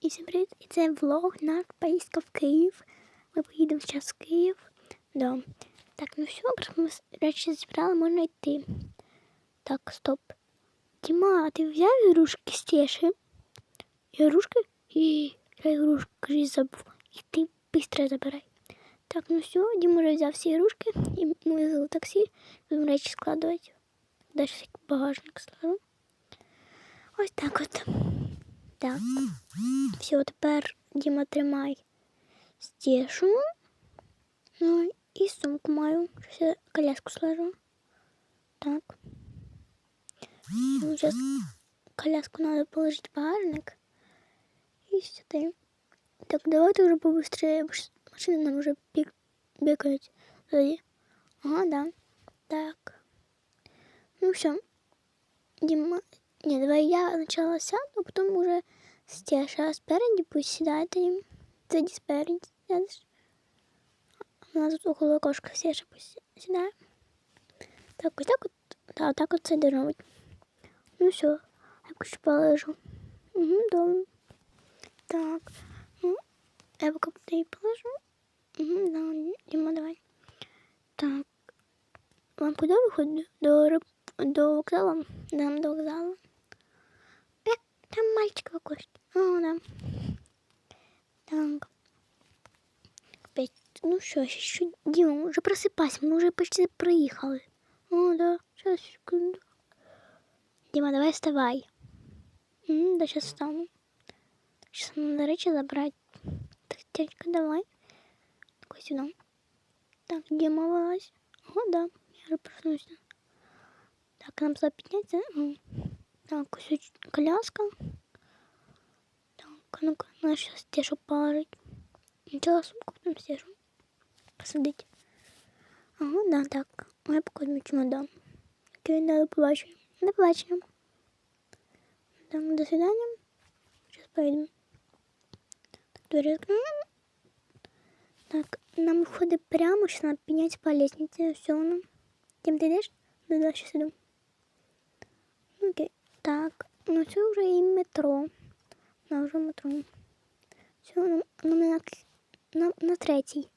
І всім привіт! І це влог на поїздка в Київ. Ми поїдемо зараз в Київ. Да. Так, ну все, ми речі зібрали, можна йти. Так, стоп. Діма, а ти взяв ігрушки з Тєші? Ігрушки? І я ігрушки кажись, забув. І ти швидко забирай. Так, ну все, Діма вже взяв всі ігрушки, і ми визвали таксі, будемо речі складувати. Далі багажник складу. Ось так от. Так. Все, тепер Діма тримай стешу. Ну і сумку маю. Я коляску сложу. Так. Ну, сейчас коляску надо положить в багажник. И сюда. Так, давайте уже побыстрее. Машины нам уже пик бегают. Сзади. Ага, да. Так. Ну все. Дима. Не, давай я сначала сяду, а потом уже Стеша спереди пусть сідає їм. Сиді спереди, сядеш. У нас тут около окошка Стеша пусть сідає. Так, ось так от, да, так от це робить. Ну все, я поки що положу. Угу, добре. Так, ну, я поки її положу. Угу, да, Діма, давай. Так, вам куди виходить? До, риб- до вокзалу? Нам до вокзалу. Да. Так. Опять. Ну что, еще, Дима, уже просыпайся, мы уже почти проехали. О, да, сейчас, секунду. Дима, давай вставай. М, да, сейчас встану. Сейчас надо речи забрать. Так, тетенька, давай. Такой сюда. Так, Дима, вылазь. О, да, я уже проснулся. Так, нам. М. Так, ось коляска. Так, а ну-ка, надо сейчас стежу парить. Сначала сумку, потом стежу. Посадить. Ага, да, так. Я пока возьму чемодан. Окей, да, до побачення. До побачення. Так, до свидания. Сейчас поедем. Так, двери откроем. Так, нам входит прямо, сейчас надо подняться по лестнице. Все, ну. Тем ты идешь? Да, да, сейчас иду. Окей. Так, ну це вже і метро. На вже метро. Все, на, на, на третій.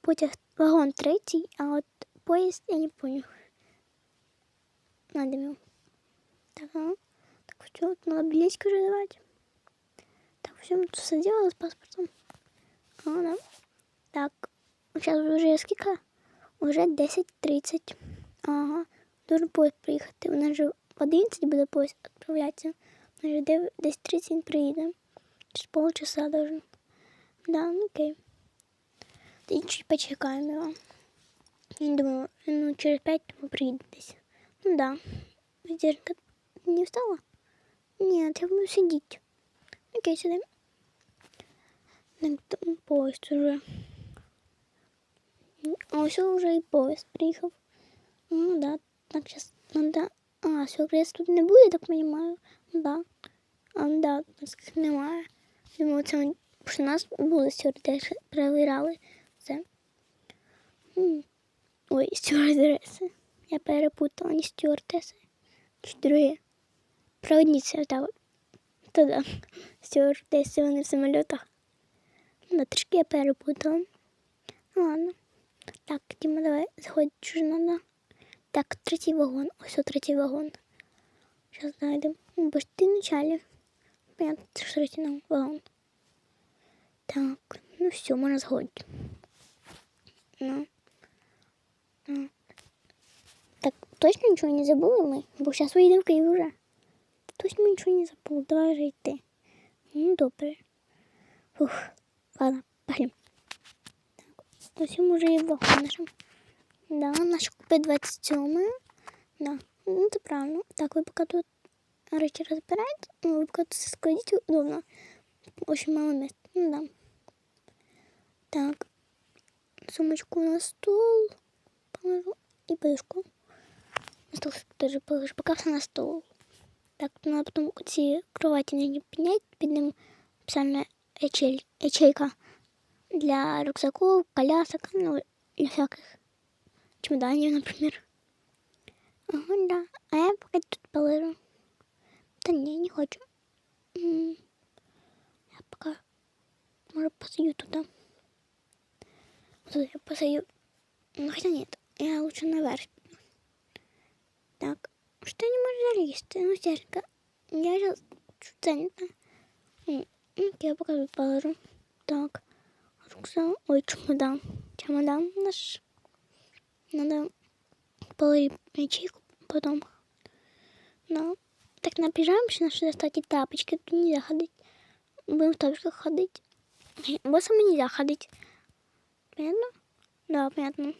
Потяг вагон третій, а от поїзд я не понял. Надо мил. Так, а? Так, все, надо билетик уже давать. Так, все, мы тут все сделали с паспортом. А, да. Так, сейчас уже скільки? Уже 10.30. Ага, должен поїзд приїхати. У нас же в 11 буде поїзд відправлятися. У нас же дев- десь 30 він приїде. Через полчаса должен. Да, ну окей. Тоді чуть почекаємо його. Я думаю, ну через 5 тому приїде десь. Ну да. Здержка не встала? Нет, я буду сидеть. Окей, сюда. Так, там поезд уже. А все уже и поезд приехал. Ну да, так сейчас надо... А, сюрприз тут не буде, так понимаю. Да. А, да, нас немає. Думаю, це що нас були стюардеси, перевіряли це. Ой, стюардеси. Я перепутала, не стюардеси. Друге. Проводниці, так. Та да. Стюардеси, вони в самолітах. Да, трішки я перепутала. Ну, ладно. Так, Діма, давай, заходь, що ж надо. Так, третій вагон. Ось третій вагон. Сейчас знайдемо. Ну, бо ж ти началі. Понятно, третій вагон. Так, ну все, можна заходити. Ну. ну. Так, точно нічого не забули ми? Бо зараз виїдемо в Київ вже. Точно нічого не забули. Давай вже йти. Ну, добре. Фух. Ладно, пошли. Так, ми вже і вагон нашому. Да, наш купе 27. Да, ну це правильно. Так, ви поки тут речі розбираєте, ну, ви поки тут все складіть удобно. Очень мало мест. Ну да. Так. Сумочку на стол положу. И подушку. На стол тоже положу. Пока все на стол. Так, надо потом ці кровати не підняти, під ним спеціальна ячель, ячейка для рюкзаков, колясок, ну, для всяких чемоданів, например. Ага, да. А я пока тут положу. Та ні, не хочу. М. посадю туда. Тут я посадю. Ну, хотя нет, я лучше наверх. Так, что не может залезть? Ну, стяжка. Я сейчас чуть занята. Я пока тут положу. Так, рюкзак. Ой, чемодан. Чемодан наш. Надо положить ячейку потом. Ну, так напряжаемся, что достать и тапочки. Тут нельзя ходить. Будем в тапочках ходить. Боссам нельзя ходить. Понятно? Да, понятно.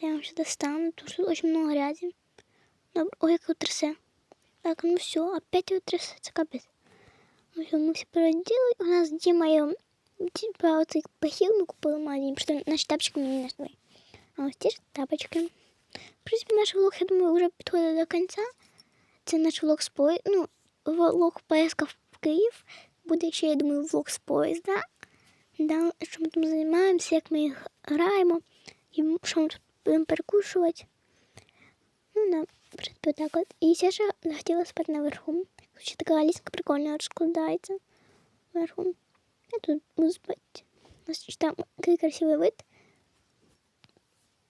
Я вам сейчас достану, потому что очень много грязи. Ой, як трясе. Так, ну все, опять его трясется, капец. Ну все, мы все переодели. У нас Дима ее, типа, вот их похил купил магазин, потому что наши тапочки мы не нашли. А ось ті ж тапочки. В принципі, наш влог, я думаю, вже підходить до кінця. Це наш влог з поїзда. Ну, влог поїздка в Київ. Буде ще, я думаю, влог з поїзда. Да, що ми там займаємося, як ми їх граємо, і що ми тут будемо перекушувати. Ну, да, в принципі, так от. І ще ж захотіла спати наверху. Ще така ліска прикольна розкладається вверху. Я тут буду спати. У нас ще там який красивий вид.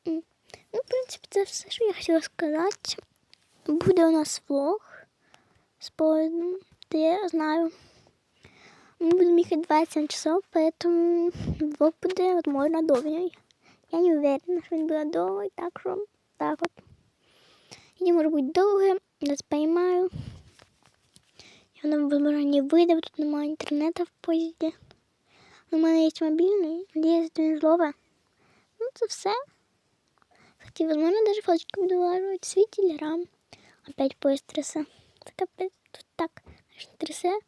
М. Ну, в принципі, це все, що я хотіла сказати. Буде у нас влог з поїздом, де я знаю. Мы будем ехать 27 часов, поэтому влог буде, возможно, довгий. Я не уверена, що він буде довгий, так що так от. І може бути довге, не спіймаю. І воно, возможно, не вийде, бо тут немає інтернету в поїзді. У мене є мобільний, є він злове. Ну, це все. Кстати, возможно, даже фоточки буду вылаживать с телеграм. Опять поезд трясе. Це капець, тут так, конечно, трясе.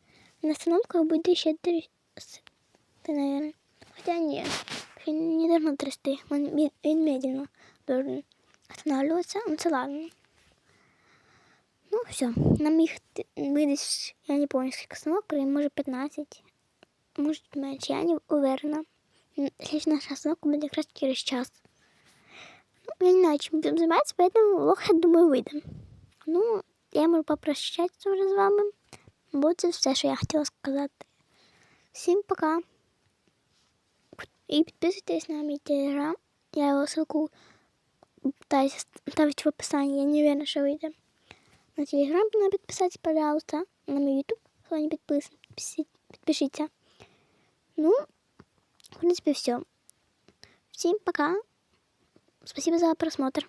На остановках буде ще трясти, наверное. Хотя нет, він не должно трясти. Он, мед- він медленно должен останавливаться. Ну, це ладно. Ну, все. Нам їх ми десь, я не помню, скільки остановок, але може 15, може менше, я не уверена. М, Следующая наша остановка буде якраз через час. Ну, я не знаю, чим будемо займатися, поэтому влог, я думаю, вийде. Ну, я можу попрощатися вже з вами. Бо це все, що я хотіла сказати. Всім пока. І підписуйтесь на мій телеграм. Я його ссылку пытаюсь ставить в описании. Я не уверена, что выйдет. На телеграм надо подписаться, пожалуйста. На мой ютуб, кто не подписан, подпиши- подпишите. Ну, в принципе, все. Всем пока. Спасибо за просмотр.